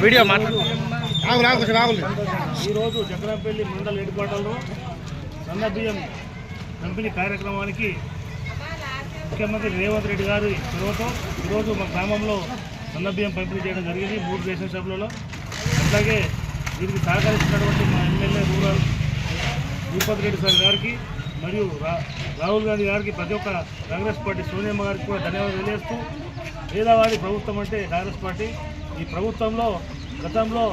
Video ఈరోజు జగరంపల్లి మండల head క్వార్టర్లో సన్న బియ్యం పంపిణీ కార్యక్రమానికి ముఖ్యమంత్రి రేవంత్ రెడ్డి గారి చొరవతో ఈరోజు మా గ్రామంలో సన్న బియ్యం పంపిణీ చేయడం జరిగింది మూడు రేషన్ షాపులలో అట్లాగే దీనికి సహకరిస్తున్నటువంటి మా MLA rural Bhupathi Reddy sir గారికి మరియు రా- రాహుల్ గాంధీ గారికి ప్రతి ఒక్క కాంగ్రెస్ పార్టీ సోనియమ్మ గారికి కూడా ధన్యవాదాలు తెలియజేస్తూ పేదవాడి ప్రభుత్వం అంటే కాంగ్రెస్ పార్టీ. ఈ ప్రభుత్వంలో గతంలో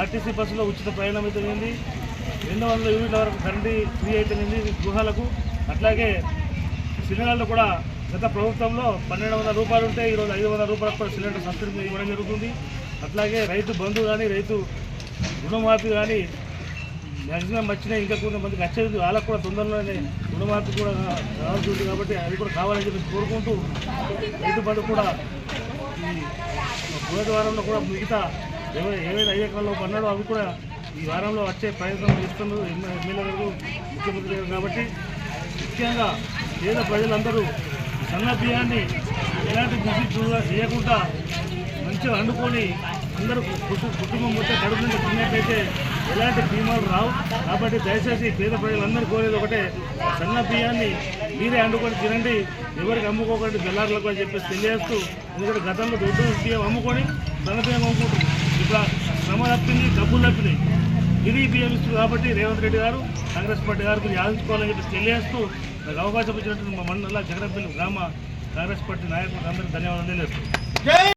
ఆర్టీసీ బస్సులో ఉచిత ప్రయాణం అయితేనేది రెండు వందల యూనిట్ల వరకు కరెంటు ఫ్రీ అయితేనేది గృహాలకు. అట్లాగే సిలిండర్లు కూడా గత ప్రభుత్వంలో పన్నెండు వందల రూపాయలు ఉంటే ఈరోజు ఐదు వందల రూపాయలకు కూడా సిలిండర్ సబ్సిడీ ఇవ్వడం జరుగుతుంది. అట్లాగే రైతు బంధు కానీ రైతు రుణమాఫీ కానీ మ్యాక్సిమం వచ్చినాయి ఇంకా కొంతమందికి వచ్చేది వాళ్ళకు కూడా తొందరలోనే రుణమాఫీ కూడా రావాల్సి ఉంది కాబట్టి అది కూడా కావాలని చెప్పి కోరుకుంటూ రైతు బంధు కూడా ఈ మొదటి వారంలో కూడా మిగతా ఏవైతే ఐదు ఎకరాల్లో పన్నాడో అవి కూడా ఈ వారంలో వచ్చే ప్రయత్నం చేస్తున్నారు ఎమ్మెల్యే గారు ముఖ్యమంత్రి గారు కాబట్టి ముఖ్యంగా పేద ప్రజలందరూ సన్న బియ్యాన్ని ఎలాంటి రుచి చూడ- చేయకుండా మంచిగా వండుకొని అందరూ కుటుంబం మొత్తం కడుపు నుండి తిన్నట్టయితే ఎలాంటి బీమాలు రావు. కాబట్టి దయచేసి పేద ప్రజలందరూ కోరేది ఒకటే సన్న బియ్యాన్ని మీరే అండుకొని తినండి ఎవరికి అమ్ముకోకండి బెల్లార్లకు అని చెప్పేసి తెలియజేస్తూ ఎందుకంటే గతంలో దొడ్డు బియ్యం అమ్ముకొని సన్న బియ్యం అమ్ముకుంటుంది ఇప్పుడు శ్రమ తప్పింది డబ్బులు తప్పినాయి. ఇది బియ్యం ఇస్తుంది కాబట్టి రేవంత్ రెడ్డి గారు కాంగ్రెస్ పార్టీ గారు మీరు ఆలోచించుకోవాలని చెప్పి తెలియజేస్తూ నాకు అవకాశం ఇచ్చినట్టు మా మండల జగడపల్లి గ్రామ కాంగ్రెస్ పార్టీ నాయకులకు అందరికీ ధన్యవాదాలు తెలియజేస్తున్నాను